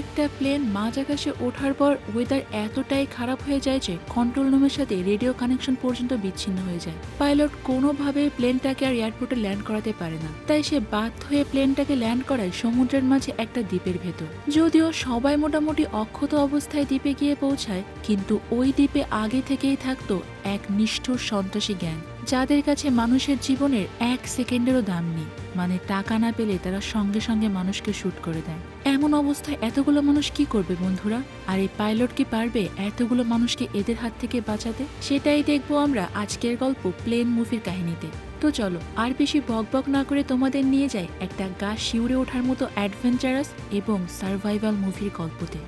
একটা প্লেন মাঝ আকাশে ওঠার পর ওয়েদার এতটাই খারাপ হয়ে যায় যে কন্ট্রোল রুমের সাথে রেডিও কানেকশন পর্যন্ত বিচ্ছিন্ন হয়ে যায়। পাইলট কোনোভাবে প্লেনটাকে আর এয়ারপোর্টে ল্যান্ড করাতে পারে না। তাই সে বাধ্য হয়ে প্লেনটাকে ল্যান্ড করায় সমুদ্রের মাঝে একটা দ্বীপের ভেতর। যদিও সবাই মোটামুটি অক্ষত অবস্থায় দ্বীপে গিয়ে পৌঁছায়, কিন্তু ওই দ্বীপে আগে থেকেই থাকতো এক নিষ্ঠুর সন্ত্রাসী গ্যাং যাদের কাছে মানুষের জীবনের এক সেকেন্ডেরও দাম নেই মানে টাকা না পেলে তারা সঙ্গে সঙ্গে মানুষকে শুট করে দেয়। এমন অবস্থায় এতগুলো মানুষ কি করবে বন্ধুরা? আর এই পাইলট কি পারবে এতগুলো মানুষকে এদের হাত থেকে বাঁচাতে? সেটাই দেখব আমরা আজকের গল্প প্লেন মুভির কাহিনীতে। তো চলো, আর বেশি বকবক না করে তোমাদের নিয়ে যায় একটা গা শিউরে ওঠার মতো অ্যাডভেঞ্চারাস এবং সার্ভাইভাল মুভির গল্পতে।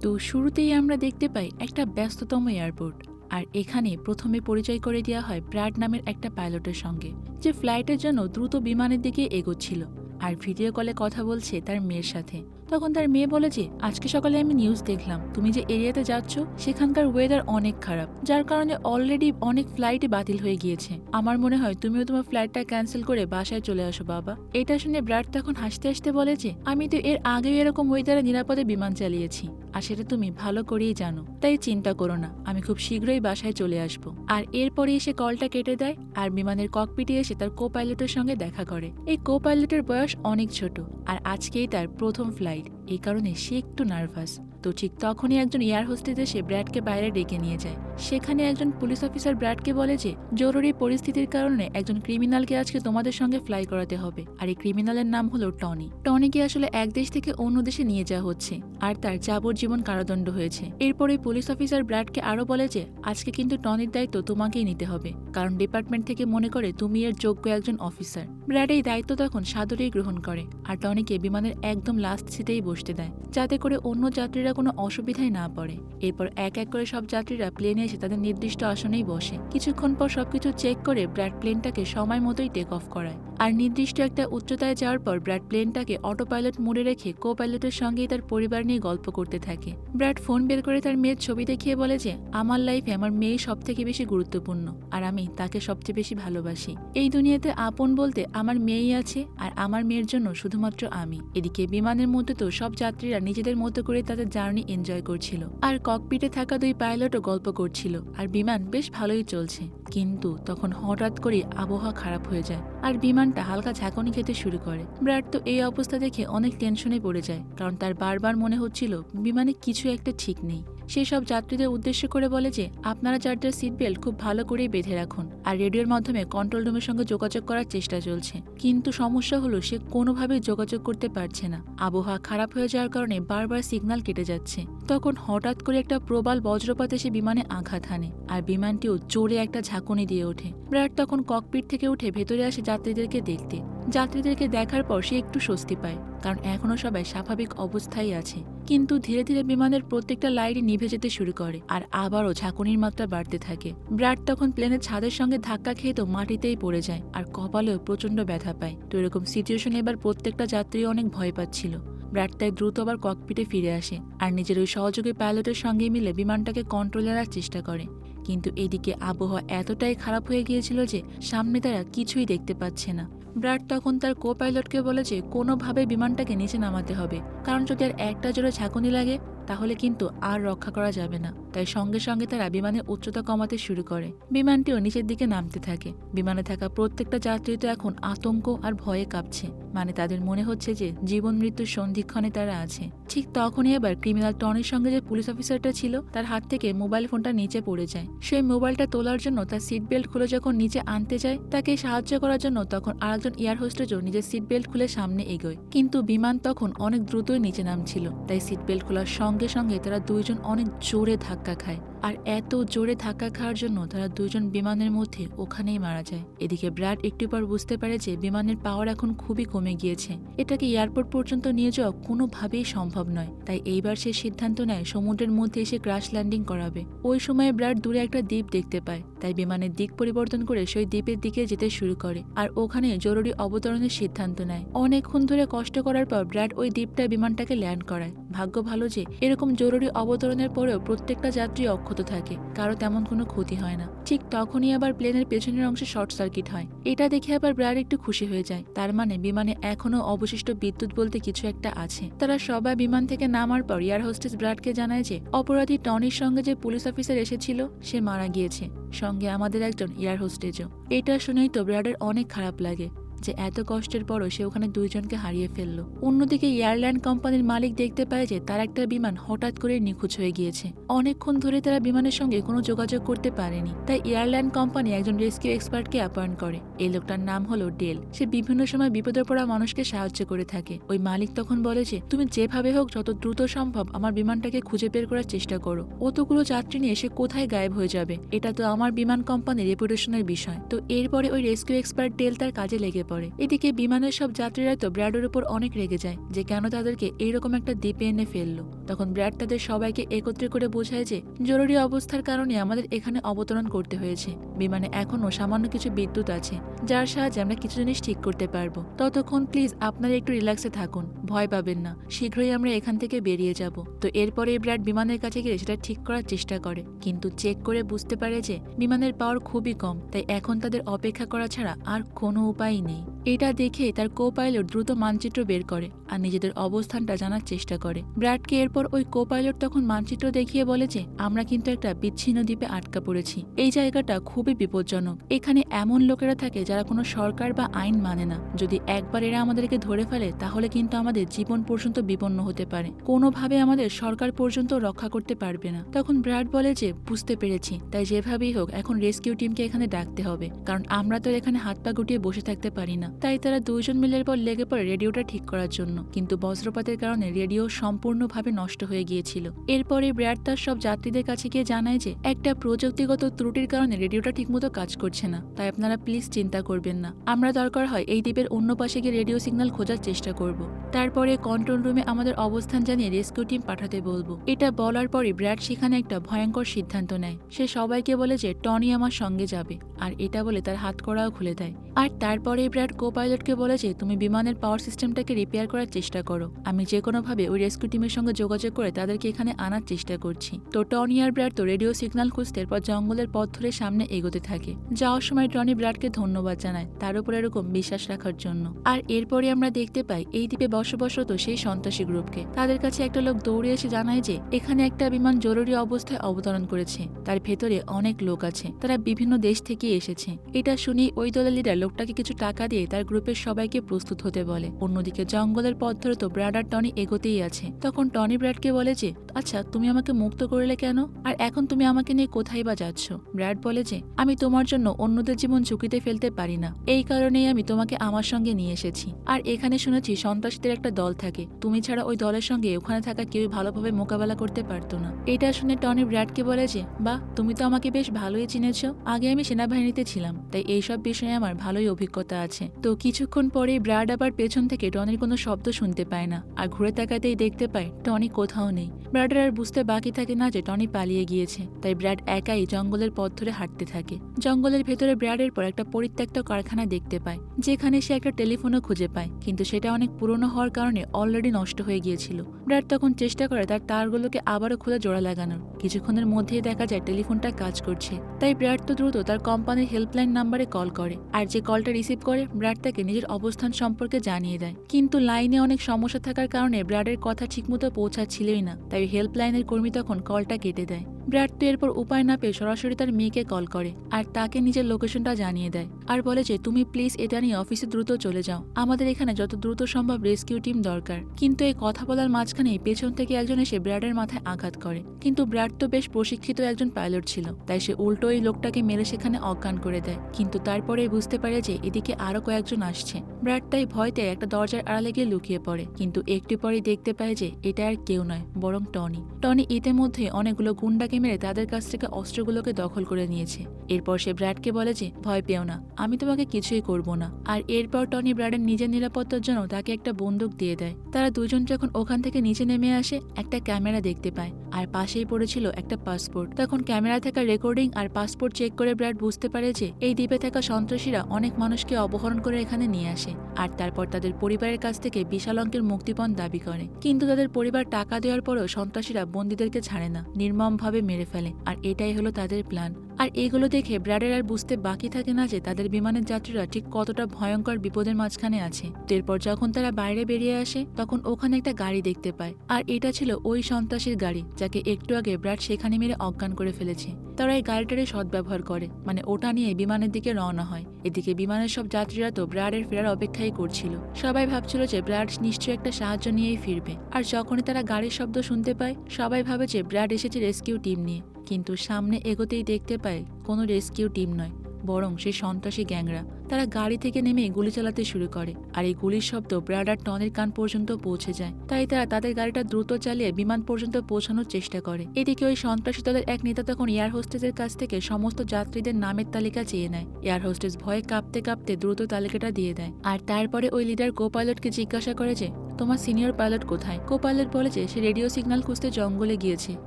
তো শুরুতেই আমরা দেখতে পাই একটা ব্যস্ততম এয়ারপোর্ট আর এখানে প্রথমে পরিচয় করে দেওয়া হয় ব্র্যাড নামের একটা পাইলটের সঙ্গে, যে ফ্লাইটের জন্য দ্রুত বিমানের দিকে এগোচ্ছিল। আর ভিডিও কলে কথা বলছে তার মেয়ের সাথে। তখন তার মেয়ে বলে যে, আজকে সকালে আমি নিউজ দেখলাম। তুমি যে এরিয়াতে যাচ্ছ, সেখানকার ওয়েদার অনেক খারাপ। যার কারণে অলরেডি অনেক ফ্লাইটই বাতিল হয়ে গিয়েছে। আমার মনে হয় তুমিও তোমার ফ্লাইটটা ক্যান্সেল করে বাসায় চলে আসো, বাবা। এটা শুনে ব্র্যাড তখন হাসতে হাসতে বলে যে, আমি তো এর আগেও এরকম ওয়েদারে নিরাপদে বিমান চালিয়েছি। আর সেটা তুমি ভালো করেই জানো। তাই চিন্তা করো না, আমি খুব শীঘ্রই বাসায় চলে আসব। আর এরপরে এসে কলটা কেটে দেয়, আর বিমানের ককপিটে এসে তার কো পাইলটের সঙ্গে দেখা করে। এই কো পাইলটের বয়স অনেক ছোট, আর আজকেই তার প্রথম ফ্লাইট এই কারণে সে একটু নার্ভাস তো ঠিক তখনই একজন এয়ার হোস্টেস এসে ব্র্যাডকে বাইরে ডেকে নিয়ে যায়। সেখানে একজন পুলিশ অফিসার ব্র্যাডকে বলে যে, জরুরি পরিস্থিতির কারণে একজন ক্রিমিনালকে আজকে তোমাদের সঙ্গে ফ্লাই করাতে হবে। আর এই ক্রিমিনালের নাম হলো টনি। টনিকে আসলে এক দেশ থেকে অন্য দেশে নিয়ে যাওয়া হচ্ছে আর তার যাবজ্জীবন কারাদণ্ড হয়েছে। এরপরে পুলিশ অফিসার ব্র্যাডকে আরও বলে যে, আজকে কিন্তু টনির দায়িত্ব তোমাকেই নিতে হবে, কারণ ডিপার্টমেন্ট থেকে মনে করে তুমি এর যোগ্য একজন অফিসার। ব্র্যাড এই দায়িত্ব তখন সাদরেই গ্রহণ করে আর টনিকে বিমানের একদম লাস্ট সিটেই বসতে দেয়, যাতে করে অন্য যাত্রীরা কোনো অসুবিধায় না পড়ে। এরপর এক এক করে সব যাত্রীরা প্লেনে এসে তাদের নির্দিষ্ট আসনেই বসে। কিছুক্ষণ পর সবকিছু চেক করে ব্র্যাড প্লেনটাকে সময় মতোই টেক অফ করায়। আর নির্দিষ্ট একটা উচ্চতায় যাওয়ার পর ব্র্যাড প্লেনটাকে অটো পাইলট মোড়ে রেখে কো পাইলটের সঙ্গেই তার পরিবার নিয়ে গল্প করতে থাকে। ব্র্যাড ফোন বের করে তার মেয়ের ছবি দেখিয়ে বলে যে, আমার লাইফে আমার মেয়ে সব থেকে বেশি গুরুত্বপূর্ণ, আর আমি তাকে সবচেয়ে বেশি ভালোবাসি। এই দুনিয়াতে আপন বলতে আমার মেয়েই আছে, আর আমার মেয়ের জন্য শুধুমাত্র আমি। এদিকে বিমানের মধ্যে তো সব যাত্রীরা নিজেদের মতো করে তাদের জার্নি এনজয় করছিল। আর ককপিটে থাকা দুই পাইলটও গল্প করছিল। আর বিমান বেশ ভালোই চলছে। কিন্তু তখন হঠাৎ করে আবহাওয়া খারাপ হয়ে যায়। আর বিমানটা হালকা ঝাঁকুনি খেতে শুরু করে। ব্র্যাড তো এই অবস্থা দেখে অনেক টেনশনে পড়ে যায়। কারণ তার বারবার মনে হচ্ছিল, বিমানে কিছু একটা ঠিক নেই। সে সব যাত্রীদের উদ্দেশ্য করে বলে যে, আপনারা যার সিট বেল্ট খুব ভালো করেই বেঁধে রাখুন আর রেডিওর মাধ্যমে কন্ট্রোল রুমের সঙ্গে যোগাযোগ করার চেষ্টা চলছে। কিন্তু সমস্যা হলো সে কোনোভাবেই যোগাযোগ করতে পারছে না। আবহাওয়া খারাপ হয়ে যাওয়ার কারণে বারবার সিগন্যাল কেটে যাচ্ছে। তখন হঠাৎ করে একটা প্রবাল বজ্রপাত এসে বিমানে আঘাত হানে আর বিমানটিও জোরে একটা ঝাঁকুনি দিয়ে ওঠে। ব্র্যাড তখন ককপিট থেকে উঠে ভেতরে আসে যাত্রীদেরকে দেখতে। যাত্রীদেরকে দেখার পর সে একটু স্বস্তি পায়, কারণ এখনও সবাই স্বাভাবিক অবস্থায় আছে। কিন্তু ধীরে ধীরে বিমানের প্রত্যেকটা লাইটই নিভে যেতে শুরু করে আর আবারও ঝাঁকুনির মাত্রা বাড়তে থাকে। ব্র্যাড তখন প্লেনের ছাদের সঙ্গে ধাক্কা খেয়ে তো মাটিতেই পড়ে যায় আর কপালেও প্রচণ্ড ব্যথা পায়। তো এরকম সিচুয়েশনে এবার প্রত্যেকটা যাত্রী অনেক ভয় পাচ্ছিল। ব্র্যাড তাই দ্রুত আবার ককপিটে ফিরে আসে আর নিজের ওই সহযোগী পাইলটের সঙ্গে মিলে বিমানটাকে কন্ট্রোলে রাখার চেষ্টা করে। কিন্তু এদিকে আবহাওয়া এতটাই খারাপ হয়ে গিয়েছিল যে সামনে তারা কিছুই দেখতে পাচ্ছে না। ব্র্যাড তখন তার কো পাইলটকে বলে যে কোনোভাবে বিমানটাকে নিচে নামাতে হবে, কারণ যদি আর একটা জোরে ঝাঁকুনি লাগে তাহলে কিন্তু আর রক্ষা করা যাবে না। তাই সঙ্গে সঙ্গে তারা বিমানের উচ্চতা কমাতে শুরু করে। বিমানটিও নিচের দিকে নামতে থাকে। বিমানে থাকা প্রত্যেকটা যাত্রী তো এখন আতঙ্ক আর ভয়ে কাঁপছে। মানে তাদের মনে হচ্ছে যে জীবন মৃত্যুর সন্ধিক্ষণে তারা আছে। ঠিক তখনই এবার ক্রিমিনাল টনের সঙ্গে যে পুলিশ অফিসারটা ছিল, তার হাত থেকে মোবাইল ফোনটা নিচে পড়ে যায়। সেই মোবাইলটা তোলার জন্য তার সিট বেল্ট খুলে যখন নিচে আনতে যায়, তাকে সাহায্য করার জন্য তখন আরেকজন এয়ার হোস্টেজও নিজের সিট বেল্ট খুলে সামনে এগোয়। কিন্তু বিমান তখন অনেক দ্রুতই নিচে নামছিল, তাই সিট বেল্ট খোলার সঙ্গে সঙ্গে সঙ্গে তারা দুইজন অনেক জোরে ধাক্কা খায়। আর এত জোরে ধাক্কা খাওয়ার জন্য তারা দুজন বিমানের মধ্যে ওখানেই মারা যায়। এদিকে ব্র্যাড একটু পর বুঝতে পারে যে বিমানের পাওয়ার এখন খুবই কমে গিয়েছে। এটাকে এয়ারপোর্ট পর্যন্ত নিয়ে যাওয়া কোনোভাবেই সম্ভব নয়। তাই এইবার সে সিদ্ধান্ত নেয় সমুদ্রের মধ্যে এসে ক্রাশ ল্যান্ডিং করাবে। ওই সময় ব্র্যাড দূরে একটা দ্বীপ দেখতে পায়। তাই বিমানের দিক পরিবর্তন করে সেই দ্বীপের দিকে যেতে শুরু করে। আর ওখানে জরুরি অবতরণের সিদ্ধান্ত নেয়। অনেকক্ষণ ধরে কষ্ট করার পর ব্র্যাড ওই দ্বীপটা বিমানটাকে ল্যান্ড করায়। ভাগ্য ভালো যে এরকম জরুরি অবতরণের পরেও প্রত্যেকটা যাত্রী অক্ষত থাকে, কারও তেমন কোনো ক্ষতি হয় না। ঠিক তখনই আবার প্লেনের পেছনের অংশে শর্ট সার্কিট হয়। এটা দেখে আবার ব্রায়ার একটু খুশি হয়ে যায়। তার মানে বিমানে এখনও অবশিষ্ট বিদ্যুৎ বলতে কিছু একটা আছে। তারা সবাই বিমান থেকে নামার পর এয়ার হোস্টেস ব্রাডকে জানায় যে, অপরাধী টনির সঙ্গে যে পুলিশ অফিসার এসেছিল, সে মারা গিয়েছে। সঙ্গে আমাদের একজন এয়ার হোস্টেজও এটা শুনেই তো ব্রাডের অনেক খারাপ লাগে। যে এত কষ্টের পরও সে ওখানে দুইজনকে হারিয়ে ফেলল। অন্যদিকে এয়ারলাইন কোম্পানির মালিক দেখতে পায় যে তার একটা বিমান হঠাৎ করে নিখোঁজ হয়ে গিয়েছে। অনেকক্ষণ ধরে তারা বিমানের সঙ্গে কোনো যোগাযোগ করতে পারেনি। তাই এয়ারলাইন কোম্পানি একজন রেস্কিউ এক্সপার্টকে অ্যাপয়েন্ট করে। এই লোকটার নাম হলো ডেল। সে বিভিন্ন সময় বিপদে পড়া মানুষকে সাহায্য করে থাকে। ওই মালিক তখন বলে যে, তুমি যেভাবে হোক যত দ্রুত সম্ভব আমার বিমানটাকে খুঁজে বের করার চেষ্টা করো। অতগুলো যাত্রী নিয়ে সে কোথায় গায়েব হয়ে যাবে? এটা তো আমার বিমান কোম্পানির রেপুটেশনের বিষয়। তো এরপরে ওই রেস্কিউ এক্সপার্ট ডেল তার কাজে লেগে পড়ে। এদিকে বিমানের সব যাত্রীরা তো ব্র্যাডের উপর অনেক রেগে যায় যে কেন তাদেরকে এইরকম একটা দ্বীপে এনে ফেলল। তখন ব্র্যাড তাদের সবাইকে একত্রে করে বোঝায় যে জরুরি অবস্থার কারণে আমাদের এখানে অবতরণ করতে হয়েছে। বিমানে এখনও সামান্য কিছু বিদ্যুৎ আছে, যার সাহায্যে আমরা কিছু জিনিস ঠিক করতে পারব। ততক্ষণ প্লিজ আপনারা একটু রিল্যাক্সে থাকুন, ভয় পাবেন না, শীঘ্রই আমরা এখান থেকে বেরিয়ে যাব। তো এরপরে ব্র্যাড বিমানের কাছে গিয়ে সেটা ঠিক করার চেষ্টা করে, কিন্তু চেক করে বুঝতে পারে যে বিমানের পাওয়ার খুবই কম, তাই এখন তাদের অপেক্ষা করা ছাড়া আর কোনো উপায় নেই। Amém. এটা দেখে তার কো পাইলট দ্রুত মানচিত্র বের করে আর নিজেদের অবস্থানটা জানার চেষ্টা করে। ব্র্যাডকে এরপর ওই কো পাইলট তখন মানচিত্র দেখিয়ে বলে যে, আমরা কিন্তু একটা বিচ্ছিন্ন দ্বীপে আটকা পড়েছি। এই জায়গাটা খুবই বিপজ্জনক। এখানে এমন লোকেরা থাকে যারা কোনো সরকার বা আইন মানে না। যদি একবার এরা আমাদেরকে ধরে ফেলে, তাহলে কিন্তু আমাদের জীবন পর্যন্ত বিপন্ন হতে পারে। কোনোভাবে আমাদের সরকার পর্যন্ত রক্ষা করতে পারবে না। তখন ব্র্যাড বলে যে, বুঝতে পেরেছি। তাই যেভাবেই হোক, এখন রেস্কিউ টিমকে এখানে ডাকতে হবে। কারণ আমরা তো এখানে হাত পা গুটিয়ে বসে থাকতে পারি না। তাই তারা দুইজন মিলের পর লেগে পড়ে রেডিওটা ঠিক করার জন্য। কিন্তু বজ্রপাতের কারণে রেডিও সম্পূর্ণভাবে নষ্ট হয়ে গিয়েছিল। এরপরে ব্র্যাড তার সব যাত্রীদের কাছে গিয়ে জানায় যে, একটা প্রযুক্তিগত ত্রুটির কারণে রেডিওটা ঠিকমতো কাজ করছে না। তাই আপনারা প্লিজ চিন্তা করবেন না। আমরা দরকার হয় এই দ্বীপের অন্য পাশে গিয়ে রেডিও সিগন্যাল খোঁজার চেষ্টা করব। তারপরে কন্ট্রোল রুমে আমাদের অবস্থান জানিয়ে রেস্কিউ টিম পাঠাতে বলব। এটা বলার পরে ব্র্যাড সেখানে একটা ভয়ঙ্কর সিদ্ধান্ত নেয়। সে সবাইকে বলে যে, টনি আমার সঙ্গে যাবে। আর এটা বলে তার হাত করাও খুলে দেয়। আর তারপরে ব্র্যাড কো পাইলটকে বলে যে, তুমি বিমানের পাওয়ার সিস্টেমটাকে রিপেয়ার করার চেষ্টা করো। আমি যে কোনোভাবে ওই রেস্কিউ টিমের সঙ্গে যোগাযোগ করে তাদেরকে এখানে আনার চেষ্টা করছি। তো টনি আর ব্র্যাড তো রেডিও সিগন্যাল খুঁজতে এরপর জঙ্গলের পথ ধরে সামনে এগোতে থাকে। যাওয়ার সময় টনি ব্র্যাডকে ধন্যবাদ জানায়, তার উপর এরকম বিশ্বাস রাখার জন্য। আর এরপরে আমরা দেখতে পাই, এই দ্বীপে বসবাসত সেই সন্ত্রাসী গ্রুপকে। তাদের কাছে একটা লোক দৌড়ে এসে জানায় যে, এখানে একটা বিমান জরুরি অবস্থায় অবতরণ করেছে। তার ভেতরে অনেক লোক আছে। তারা বিভিন্ন দেশ থেকে এসেছে। এটা শুনি ওই দলের লিডার লোকটাকে কিছু টাকা দিয়ে তার গ্রুপের সবাইকে প্রস্তুত হতে বলে। অন্যদিকে জঙ্গলের পথ ধরে তো ব্র্যাড আর টনি এগোতেই আছে। তখন টনি ব্র্যাডকে বলে যে আচ্ছা তুমি আমাকে মুক্ত করলে কেন? আর এখন তুমি আমাকে নিয়ে কোথায় বা যাচ্ছ? ব্র্যাড বলে যে, আমি তোমার জন্য অন্যদের জীবন ঝুঁকিতে ফেলতে পারি না। এই কারণেই আমি তোমাকে আমার সঙ্গে নিয়ে এসেছি। আর এখানে শুনেছি সন্ত্রাসীদের একটা দল থাকে। তুমি ছাড়া ওই দলের সঙ্গে ওখানে থাকা কেউ ভালোভাবে মোকাবেলা করতে পারতো না। এটা শুনে টনি ব্র্যাডকে বলে যে বা তুমি তো আমাকে বেশ ভালোই চিনেছ। আগে আমি সেনাবাহিনীতে ছিলাম। তাই এইসব বিষয়ে আমার ভালোই অভিজ্ঞতা আছে। তো কিছুক্ষণ পরে ব্র্যাড আবার পেছন থেকে টনির কোনো শব্দ শুনতে পায় না, আর ঘুরে তাকাতেই দেখতে পায় টনি কোথাও নেই। ব্র্যাডের আর বুঝতে বাকি থাকে না যে টনি পালিয়ে গিয়েছে, তাই ব্র্যাড একাই জঙ্গলের পথ ধরে হাঁটতে থাকে। জঙ্গলের ভেতরে ব্র্যাডের পর একটা পরিত্যক্ত কারখানা দেখতে পায়, যেখানে সে একটা টেলিফোনও খুঁজে পায়, কিন্তু সেটা অনেক পুরনো হওয়ার কারণে অলরেডি নষ্ট হয়ে গিয়েছিল। ব্র্যাড তখন চেষ্টা করে তার তারগুলোকে আবারও খুলে জোড়া লাগানোর। কিছুক্ষণের মধ্যেই দেখা যায় টেলিফোনটা কাজ করছে, তাই ব্র্যাড তো দ্রুত তার কোম্পানির হেল্পলাইন নাম্বারে কল করে, আর যে কলটা রিসিভ করে ব্র্যাড তাকে নিজের অবস্থান সম্পর্কে জানিয়ে দেয়। কিন্তু লাইনে অনেক সমস্যা থাকার কারণে ব্র্যাডের কথা ঠিকমতো পৌঁছাচ্ছিলই না, তাই হেল্পলাইনের কর্মী তখন কলটা কেটে দেয়। ব্র্যাড তো এরপর উপায় না পেয়ে সরাসরি তার মেয়েকে কল করে আর তাকে নিজের লোকেশনটা জানিয়ে দেয় আর বলে যে, তুমি প্লিজ এটা নিয়ে অফিসে দ্রুত চলে যাও। আমাদের এখানে যত দ্রুত সম্ভব রেস্কিউ টিম দরকার। কিন্তু এই কথা বলার মাঝখানেই পেছন থেকে একজন এসে ব্র্যাডের মাথায় আঘাত করে। কিন্তু ব্র্যাড তো বেশ প্রশিক্ষিত একজন পাইলট ছিল, তাই সে উল্টো এই লোকটাকে মেরে সেখানে অজ্ঞান করে দেয়। কিন্তু তারপরেই বুঝতে পারে যে, এদিকে আরও কয়েকজন আসছে। ব্র্যাড তাই ভয়তে একটা দরজার আড়ালে গিয়ে লুকিয়ে পড়ে, কিন্তু একটু পরেই দেখতে পায় যে এটা আর কেউ নয়, বরং টনি। টনি ইতিমধ্যে অনেকগুলো গুন্ডাকে মেরে তাদের কাছ থেকে অস্ত্রগুলোকে দখল করে নিয়েছে। এরপর সে ব্র্যাডকে বলে যে, ভয় পেও না, আমি তোমাকে কিছুই করব না। আর এরপর টনি ব্র্যাডের নিজের নিরাপত্তার জন্য তাকে একটা বন্দুক দিয়ে দেয়। তারা দুজন যখন ওখান থেকে নিচে নেমে আসে, একটা ক্যামেরা দেখতে পায়, আর পাশেই পড়েছিল একটা পাসপোর্ট। তখন ক্যামেরা থাকা রেকর্ডিং আর পাসপোর্ট চেক করে ব্র্যাড বুঝতে পারে যে, এই দ্বীপে থাকা সন্ত্রাসীরা অনেক মানুষকে অপহরণ করে এখানে নিয়ে আসে আর তারপর তাদের পরিবারের কাছ থেকে বিশাল অঙ্কের মুক্তিপণ দাবি করে। কিন্তু তাদের পরিবার টাকা দেওয়ার পরও সন্ত্রাসীরা বন্দীদেরকে ছাড়ে না, নির্মমভাবে মেরে ফেলে, আর এটাই হলো তাদের প্ল্যান আর এগুলো দেখে ব্র্যাডের আর বুঝতে বাকি থাকে না যে তাদের বিমানের যাত্রীরা ঠিক কতটা ভয়ঙ্কর বিপদের মাঝখানে আছে। এরপর যখন তারা বাইরে বেরিয়ে আসে, তখন ওখানে একটা গাড়ি দেখতে পায়। আর এটা ছিল ওই সন্ত্রাসীর গাড়ি, যাকে একটু আগে ব্র্যাড সেখানে মেরে অজ্ঞান করে ফেলেছে। তারা এই গাড়িটারই সদ্ব্যবহার করে মানে ওটা নিয়ে বিমানের দিকে রওনা হয়। এদিকে বিমানের সব যাত্রীরা তো ব্র্যাডের ফেরার অপেক্ষাই করছিল। সবাই ভাবছিল যে ব্র্যাড নিশ্চয়ই একটা সাহায্য নিয়েই ফিরবে। আর যখনই তারা গাড়ির শব্দ শুনতে পায়, সবাই ভাবে যে ব্র্যাড এসেছে রেস্কিউ টিম নিয়ে। কিন্তু সামনে এগোতেই দেখতে পায়, কোনো রেস্কিউ টিম নয়, বরং সে সন্ত্রাসী গ্যাংরা। তারা গাড়ি থেকে নেমে গুলি চালাতে শুরু করে, আর এই গুলির শব্দ ব্র্যাড আর টনের কান পর্যন্ত পৌঁছে যায়। তাই তারা তাদের গাড়িটা দ্রুত চালিয়ে বিমান পর্যন্ত পৌঁছানোর চেষ্টা করে। এদিকে ওই সন্ত্রাসী দলের এক নেতা তখন এয়ার হোস্টেসের কাছ থেকে সমস্ত যাত্রীদের নামের তালিকা চেয়ে নেয়। এয়ার হোস্টেস ভয়ে কাঁপতে কাঁপতে দ্রুত তালিকাটা দিয়ে দেয়। আর তারপরে ওই লিডার কো পাইলটকে জিজ্ঞাসা করে যে তোমার সিনিয়র পাইলট কোথায়? কো পাইলট বলে যে, সে রেডিও সিগন্যাল খুঁজতে জঙ্গলে গিয়েছে,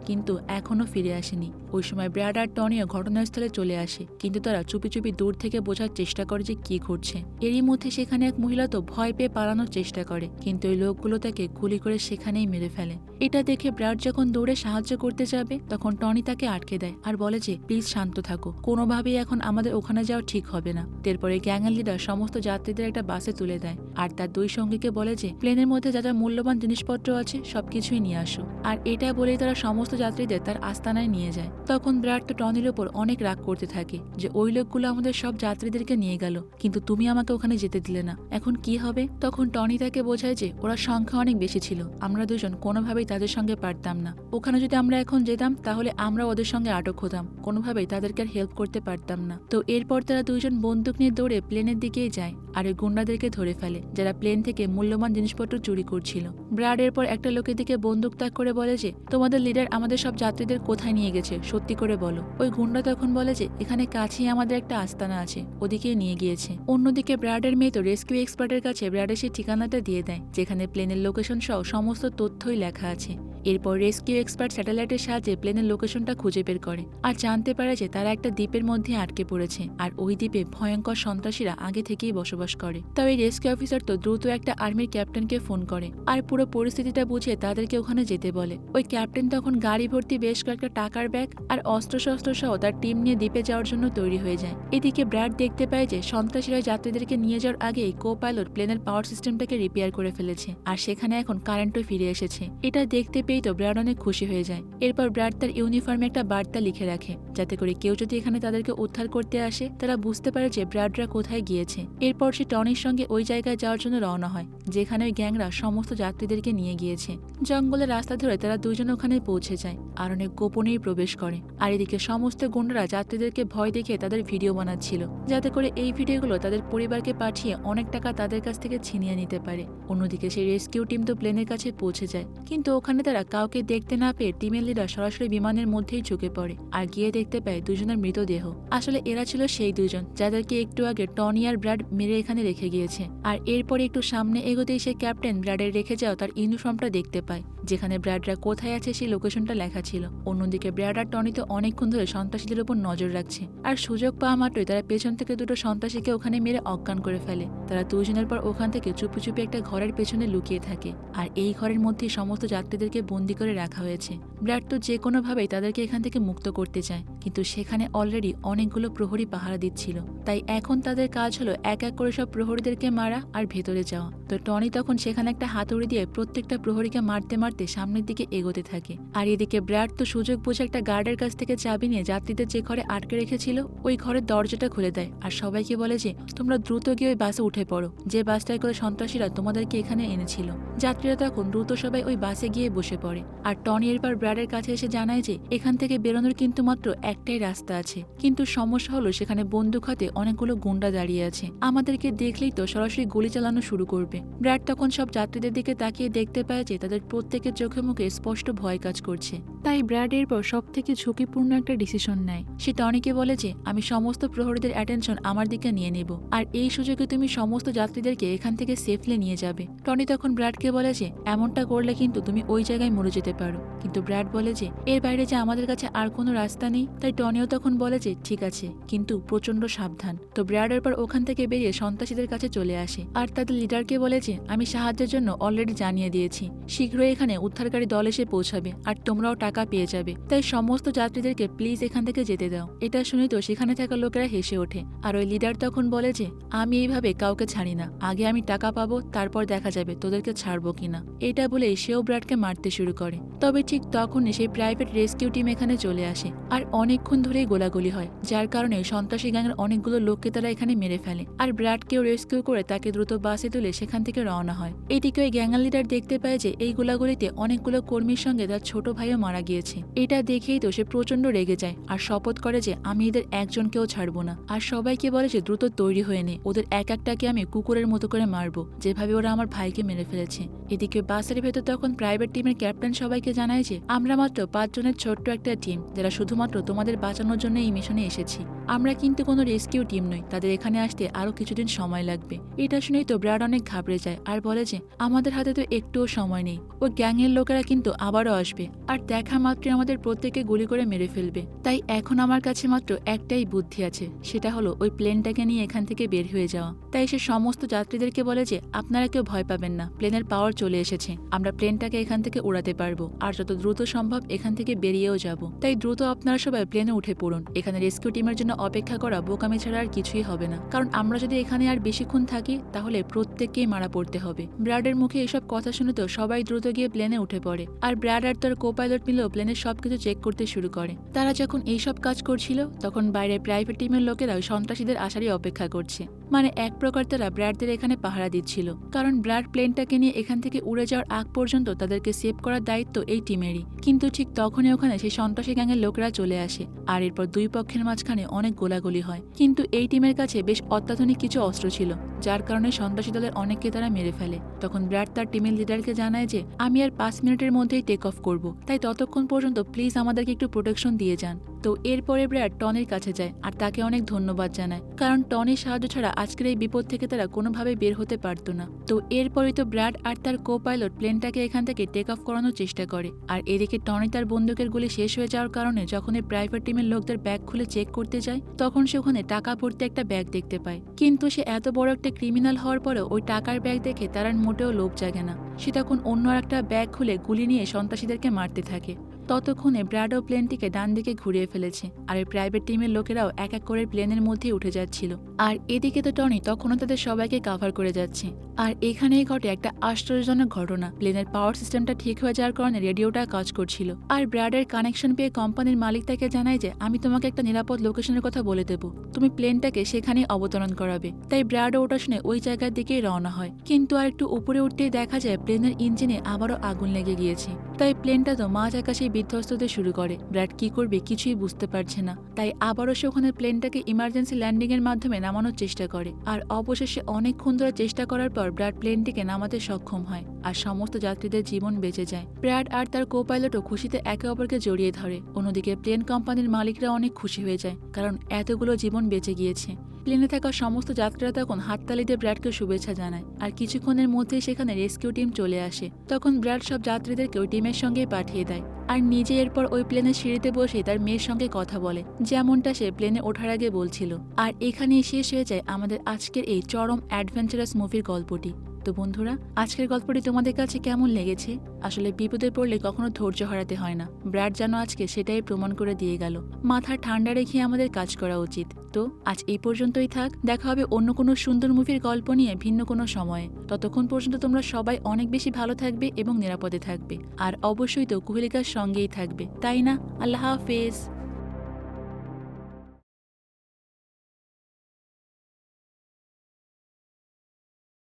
কিন্তু এখনও ফিরে আসেনি। ওই সময় ব্র্যাড আর টনিও ঘটনাস্থলে চলে আসে, কিন্তু তারা চুপি চুপি দূর থেকে বোঝার চেষ্টা করে যে কি ঘটছে। এরই মধ্যে সেখানে এক মহিলা তো ভয় পেয়ে পালানোর চেষ্টা করে, কিন্তু ওই লোকগুলো তাকে গুলি করে সেখানেই মেরে ফেলে। এটা দেখে ব্র্যাড যখন দৌড়ে সাহায্য করতে যাবে, তখন টনি তাকে আটকে দেয় আর বলে যে, প্লিজ শান্ত থাকো। কোনোভাবেই এখন আমাদের ওখানে যাওয়া ঠিক হবে না। এরপরে গ্যাংয়ের লিডার সমস্ত যাত্রীদের একটা বাসে তুলে দেয়। আর তার দুই সঙ্গীকে বলে যে, প্লেনের মধ্যে যা যা মূল্যবান জিনিসপত্র আছে সব কিছুই নিয়ে আসো। আর এটা বলেই তারা সমস্ত যাত্রীদের তার আস্তানায় নিয়ে যায়। তখন ব্র্যাড তো টনির ওপর অনেক রাগ করতে থাকে যে, ওই লোকগুলো আমাদের সব যাত্রীদেরকে নিয়ে গেল, কিন্তু তুমি আমাকে ওখানে যেতে দিলে না। এখন কি হবে? তখন টনি তাকে বোঝায় যে, ওরা সংখ্যা অনেক বেশি ছিল। আমরা দুজন কোনোভাবেই তাদের সঙ্গে পারতাম না। ওখানে যদি আমরা এখন যেতাম, তাহলে আমরা ওদের সঙ্গে আটক হতাম। কোনোভাবেই তাদেরকে আর হেল্প করতে পারতাম না। তো এরপর তারা দুইজন বন্দুক নিয়ে দৌড়ে প্লেনের দিকেই যায়। আর ওই গুন্ডাদেরকে ধরে ফেলে, যারা প্লেন থেকে মূল্যবান জিনিসপত্র চুরি করছিল। ব্রাড এরপর একটা লোকের দিকে বন্দুক ত্যাগ করে বলে যে, তোমাদের লিডার আমাদের সব যাত্রীদের কোথায় নিয়ে গেছে? সত্যি করে বলো। ওই গুন্ডা তখন বলে যে, এখানে কাছেই আমাদের একটা আস্তানা আছে ওদিকে নিয়ে গিয়েছে। অন্যদিকে ব্র্যাডের মেয়ে তো রেস্কিউ এক্সপার্টের কাছে ব্রাডের সেই ঠিকানাটা দিয়ে দেয়, যেখানে প্লেনের লোকেশন সহ সমস্ত তথ্যই লেখা আছে। এরপর রেস্কিউ এক্সপার্ট স্যাটেলাইটের সাহায্যে প্লেনের লোকেশনটা খুঁজে বের করে। আর জানতে পারে যে তারা একটা দ্বীপের মধ্যে আটকে পড়েছে, আর ওই দ্বীপে ভয়ঙ্কর সন্ত্রাসীরা আগে থেকেই বসবাস করে। তবে রেস্কিউ অফিসার তো দ্রুত একটা আর্মির ক্যাপ্টেনকে ফোন করে, আর পুরো পরিস্থিতিটা বুঝে তাদেরকে ওখানে যেতে বলে। ওই ক্যাপ্টেন তখন গাড়ি ভর্তি বেশ কয়েকটা টাকার ব্যাগ আর অস্ত্রশস্ত্র সহ তার টিম নিয়ে দ্বীপে যাওয়ার জন্য তৈরি হয়ে যায়। এদিকে ব্র্যাড দেখতে পায় যে সন্ত্রাসীরা যাত্রীদেরকে নিয়ে যাওয়ার আগেই কো পাইলট প্লেনের পাওয়ার সিস্টেমটাকে রিপেয়ার করে ফেলেছে, আর সেখানে এখন কারেন্টও ফিরে এসেছে। এটা দেখতে পেয়েই তো ব্র্যাড অনেক খুশি হয়ে যায়। এরপর ব্র্যাড তার ইউনিফর্মে একটা বার্তা লিখে রাখে, যাতে করে কেউ যদি এখানে তাদেরকে উদ্ধার করতে আসে, তারা বুঝতে পারে যে ব্র্যাডরা কোথায় গিয়েছে। এরপর সে টনির সঙ্গে ওই জায়গায় যাওয়ার জন্য রওনা হয়, যেখানে ওই গ্যাংরা সমস্ত যাত্রীদেরকে নিয়ে গিয়েছে। জঙ্গলের রাস্তা ধরে তারা দুজন ওখানে পৌঁছে যায়, আর অনেক গোপনেই প্রবেশ করে। আর এদিকে সমস্ত গুন্ডারা যাত্রীদেরকে ভয় দেখে তাদের ভিডিও বানাচ্ছিল, যাতে করে এই ভিডিওগুলো তাদের পরিবারকে পাঠিয়ে অনেক টাকা তাদের কাছ থেকে ছিনিয়ে নিতে পারে। অন্যদিকে সেই রেস্কিউ টিম তো প্লেনের কাছে পৌঁছে যায়, কিন্তু ওখানে তারা কাউকে দেখতে না পেয়ে টিমের লিডার সরাসরি বিমানের মধ্যেই ঝুঁকে পড়ে আর গিয়ে দেখতে পায় দুজনের মৃতদেহ। আসলে এরা ছিল সেই দুজন, যাদেরকে একটু আগে টনি আর ব্র্যাড মেরে এখানে রেখে গিয়েছে। আর এরপরে একটু সামনে এগোতেই সে ক্যাপ্টেন ব্র্যাডের রেখে যাওয়া তার ইউনিফর্মটা দেখতে পায়, যেখানে ব্র্যাডরা কোথায় আছে সেই লোকেশনটা লেখা ছিল। অন্যদিকে ব্র্যাড আর টনি তো অনেকক্ষণ ধরে সন্ত্রাসীদের উপর নজর রাখছে। আর সুযোগ পাওয়া মাত্রই তারা পেছন থেকে দুটো সন্ত্রাসীকে ওখানে মেরে অজ্ঞান করে ফেলে। তারা দুজনের পর ওখান থেকে চুপি চুপি একটা ঘরের পেছনে লুকিয়ে থাকে। আর এই ঘরের মধ্যে সমস্ত যাত্রীদেরকে বন্দি করে রাখা হয়েছে। ব্র্যাড তো যে কোনোভাবেই তাদেরকে এখান থেকে মুক্ত করতে চায়, কিন্তু সেখানে অলরেডি অনেকগুলো প্রহরী পাহারা দিচ্ছিল। তাই এখন তাদের কাজ হলো এক এক করে সব প্রহরীদেরকে মারা আর ভেতরে যাওয়া। তো টনি তখন সেখানে একটা হাতুড়ি দিয়ে প্রত্যেকটা প্রহরীকে মারতে মারতে সামনের দিকে এগোতে থাকে। আর এদিকে ব্র্যাড তো সুযোগ বুঝে একটা গার্ডের কাছ থেকে চাবি নিয়ে যাত্রীদের যে ঘরে আটকে রেখেছিল, ওই ঘরের দরজাটা খুলে দেয়। আর সবাইকে বলে যে, তোমরা দ্রুত গিয়ে ওই বাসে উঠে পড়ো। যে বাসটায় করে সন্ত্রাসীরা তোমাদেরকে এখানে এনেছিল। যাত্রীরা তখন দ্রুত সবাই ওই বাসে গিয়ে বসে পড়ে। আর টনি এরপর ব্র্যাডের কাছে এসে জানায় যে, এখান থেকে বেরোনোর কিন্তু মাত্র একটাই রাস্তা আছে। কিন্তু সমস্যা হলো সেখানে বন্দুক হাতে অনেকগুলো গুন্ডা দাঁড়িয়ে আছে। আমাদেরকে দেখলেই তো সরাসরি গুলি চালানো শুরু করবে। ব্র্যাড তখন সব যাত্রীদের দিকে তাকিয়ে দেখতে পায় যে, তাদের প্রত্যেকের চোখে মুখে স্পষ্ট ভয় কাজ করছে। তাই ব্র্যাড এরপর সব থেকে ঝুঁকিপূর্ণ একটা ডিসিশন নেয়। সে টনিকে বলে যে, আমি সমস্ত প্রহরীদের অ্যাটেনশন আমার দিকে নিয়ে নেব। আর এই সুযোগে তুমি সমস্ত যাত্রীদেরকে এখান থেকে সেফলি নিয়ে যাবে। টনি তখন ব্র্যাডকে বলে যে, এমনটা করলে কিন্তু তুমি ওই জায়গায় মরে যেতে পারো। কিন্তু ব্র্যাড বলে যে, এর বাইরে যে আমাদের কাছে আর কোনো রাস্তা নেই, তাই টনিও তখন বলে যে, ঠিক আছে, কিন্তু প্রচণ্ড সাবধান। তো ব্র্যাড এরপর ওখান থেকে বেরিয়ে সন্ত্রাসীদের কাছে চলে আসে। আর তাদের লিডারকে বলে যে, আমি সাহায্যের জন্য অলরেডি জানিয়ে দিয়েছি। শীঘ্রই এখানে উদ্ধারকারী দল এসে পৌঁছাবে, আর তোমরাও টাকা পেয়ে যাবে। তাই সমস্ত যাত্রীদেরকে প্লিজ এখান থেকে যেতে দাও। এটা শুনে তো সেখানে থাকা লোকেরা হেসে ওঠে। আর ওই লিডার তখন বলে যে, আমি এইভাবে কাউকে ছাড়ি না। আগে আমি টাকা পাবো, তারপর দেখা যাবে তোদেরকে ছাড়বো কিনা। এটা বলে সেও ব্র্যাডকে মারতে শুরু করে। তবে ঠিক তখনই সেই প্রাইভেট রেস্কিউ টিম এখানে চলে আসে আর অনেকক্ষণ ধরেই গোলাগুলি হয়, যার কারণে সন্ত্রাসী গ্যাংয়ের অনেকগুলো লোককে তারা এখানে মেরে ফেলে আর ব্র্যাডকেও রেস্কিউ করে তাকে দ্রুত বাসে তুলে সেখান থেকে রওনা হয়। এদিকে ওই গ্যাঙ্গাল লিডার দেখতে পায় যে এই গোলাগুলিতে অনেকগুলো কর্মীর সঙ্গে তার ছোট ভাইও মারা গিয়েছে। এটা দেখেই তো সে প্রচণ্ড রেগে যায় আর শপথ করে যে আমি এদের একজনকেও ছাড়বো না। আর সবাইকে বলে যে দ্রুত তৈরি হয়ে নে, ওদের এক একটাকে আমি কুকুরের মতো করে মারবো, যেভাবে ওরা আমার ভাইকে মেরে ফেলেছে। এদিকে বাসের ভেতর তখন প্রাইভেট টিমের ক্যাপ্টেন সবাইকে জানায় যে, আমরা মাত্র পাঁচজনের ছোট্ট একটা টিম, যারা শুধুমাত্র তোমাদের বাঁচানোর জন্য এই মিশনে এসেছি। আমরা কিন্তু কোনো রেস্কিউ টিম নই, তাদের এখানে আসতে আরও কিছুদিন সময় লাগবে। এটা শুনেই তো ব্রাড অনেক ঘাবড়ে যায় আর বলে যে, আমাদের হাতে তো একটুও সময় নেই। ওই গ্যাংয়ের লোকেরা কিন্তু আবারও আসবে আর দেখা মাত্রই আমাদের প্রত্যেককে গুলি করে মেরে ফেলবে। তাই এখন আমার কাছে মাত্র একটাই বুদ্ধি আছে, সেটা হলো ওই প্লেনটাকে নিয়ে এখান থেকে বের হয়ে যাওয়া। তাই সে সমস্ত যাত্রীদেরকে বলে যে, আপনারা কেউ ভয় পাবেন না, প্লেনের পাওয়ার চলে এসেছে। আমরা প্লেনটাকে এখান থেকে উড়াতে পারব। আর যত দ্রুত সম্ভব এখান থেকে বেরিয়েও যাব। তাই দ্রুত আপনারা সবাই প্লেনে উঠে পড়ুন। এখানে রেস্কিউ টিমের জন্য অপেক্ষা করা, বোকামি ছাড়া আর কিছুই হবে না। কারণ আমরা যদি এখানে আর বেশিক্ষণ থাকি, তাহলে প্রত্যেককেই মারা পড়তে হবে। ব্র্যাডের মুখে এসব কথা শুনে তো সবাই দ্রুত গিয়ে প্লেনে উঠে পড়ে। আর ব্র্যাড আর তার কোপাইলট মিলেও প্লেনের সবকিছু চেক করতে শুরু করে। তারা যখন এইসব কাজ করছিল, তখন বাইরে প্রাইভেট টিমের লোকেরা সন্ত্রাসীদের আসারই অপেক্ষা করছে। মানে এক প্রকার তারা ব্র্যাডদের এখানে পাহারা দিচ্ছিল। কারণ ব্র্যাড প্লেনটাকে নিয়ে এখান থেকে উড়ে যাওয়ার আগ পর্যন্ত তাদেরকে সেভ করার দায়িত্ব এই টিমেরই। কিন্তু ঠিক তখনই ওখানে সেই সন্ত্রাসী গ্যাংয়ের লোকরা চলে আসে, আর এরপর দুই পক্ষের মাঝখানে অনেক গোলাগুলি হয়। কিন্তু এই টিমের কাছে বেশ অত্যাধুনিক কিছু অস্ত্র ছিল, যার কারণে সন্ত্রাসী দলের অনেককে তারা মেরে ফেলে। তখন ব্র্যাড তার টিমের লিডারকে জানায় যে, আমি আর পাঁচ মিনিটের মধ্যেই টেক অফ করব। তাই ততক্ষণ পর্যন্ত প্লিজ আমাদেরকে একটু প্রোটেকশন দিয়ে যান। তো এরপরে ব্র্যাড টনের কাছে যায় আর তাকে অনেক ধন্যবাদ জানায়। কারণ টনের সাহায্য ছাড়া আজকের এই বিপদ থেকে তারা কোনোভাবে বের হতে পারতো না। তো এরপরেই তো ব্র্যাড আর তার কো পাইলট প্লেনটাকে এখান থেকে টেক অফ করানোর চেষ্টা করে। আর এদিকে টনি তার বন্দুকের গুলি শেষ হয়ে যাওয়ার কারণে যখন এই প্রাইভেট টিমের লোকদের ব্যাগ খুলে চেক করতে যায়, তখন সে ওখানে টাকা ভর্তি একটা ব্যাগ দেখতে পায়। কিন্তু সে এত বড় একটা ক্রিমিনাল হওয়ার পরেও ওই টাকার ব্যাগ দেখে তার মোটেও লোভ জাগে না। সে তখন অন্য একটা ব্যাগ খুলে গুলি নিয়ে সন্ত্রাসীদেরকে মারতে থাকে। ততক্ষণে ব্র্যাডো প্লেনটিকে ডান দিকে ঘুরিয়ে ফেলেছে, আর এই প্রাইভেট টিমের লোকেরাও এক এক করে প্লেনের মধ্যেই উঠে যাচ্ছিল। আর এদিকে তো টনি তখনও তাদের সবাইকে কাভার করে যাচ্ছে। আর এখানেই ঘটে একটা আশ্চর্যজনক ঘটনা। প্লেনের পাওয়ার সিস্টেমটা ঠিক হয়ে যাওয়ার কারণে রেডিওটা কাজ করছিল। আর ব্র্যাডের কানেকশন পেয়ে কোম্পানির মালিক তাকে জানায় যে, আমি তোমাকে একটা নিরাপদ লোকেশনের কথা বলে দেবো। তুমি প্লেনটাকে সেখানেই অবতরণ করাবে। তাই ব্র্যাডও ওটা শুনে ওই জায়গার দিকেই রওনা হয়। কিন্তু আর একটু উপরে উঠতেই দেখা যায়, প্লেনের ইঞ্জিনে আবারও আগুন লেগে গিয়েছে। তাই প্লেনটা তো মাঝ আকাশে বিধ্বস্ত হতে শুরু করে। ব্র্যাড কি করবে কিছুই বুঝতে পারছে না। তাই আবারও সে ওখানে প্লেনটাকে ইমার্জেন্সি ল্যান্ডিং এর মাধ্যমে নামানোর চেষ্টা করে। আর অবশেষে অনেকক্ষণ ধরে চেষ্টা করার পর ব্র্যাড প্লেনটিকে নামাতে সক্ষম হয় আর সমস্ত যাত্রীদের জীবন বেঁচে যায়। ব্র্যাড আর তার কোপাইলটও খুশিতে একে অপরকে জড়িয়ে ধরে। অন্যদিকে প্লেন কোম্পানির মালিকরা অনেক খুশি হয়ে যায়, কারণ এতগুলো জীবন বেঁচে গিয়েছে। প্লেনে থাকা সমস্ত যাত্রীরা তখন হাততালি দিয়ে ব্র্যাডকে শুভেচ্ছা জানায়। আর কিছুক্ষণের মধ্যেই সেখানে রেস্কিউ টিম চলে আসে। তখন ব্র্যাড সব যাত্রীদেরকে ওই টিমের সঙ্গেই পাঠিয়ে দেয়। আর নিজে এরপর ওই প্লেনের সিঁড়িতে বসে তার মেয়ের সঙ্গে কথা বলে, যেমনটা সে প্লেনে ওঠার আগে বলছিল। আর এখানেই শেষ হয়ে যায় আমাদের আজকের এই চরম অ্যাডভেঞ্চারাস মুভির গল্পটি। তো বন্ধুরা, আজকের গল্পটি তোমাদের কাছে কেমন লেগেছে? আসলে বিপদে পড়লে কখনো ধৈর্য হারাতে হয় না। ব্র্যাড যেন আজকে সেটাই প্রমাণ করে দিয়ে গেল। মাথা ঠান্ডা রেখে আমাদের কাজ করা উচিত। তো, আজ এই পর্যন্তই থাক। দেখা হবে অন্য কোনো সুন্দর মুভির গল্প নিয়ে ভিন্ন কোনো সময়ে। ততক্ষণ পর্যন্ত তোমরা সবাই অনেক বেশি ভালো থাকবে এবং নিরাপদে থাকবে। আর অবশ্যই তো কুহেলিকার সঙ্গেই থাকবে। তাই না? আল্লাহ হাফেজ।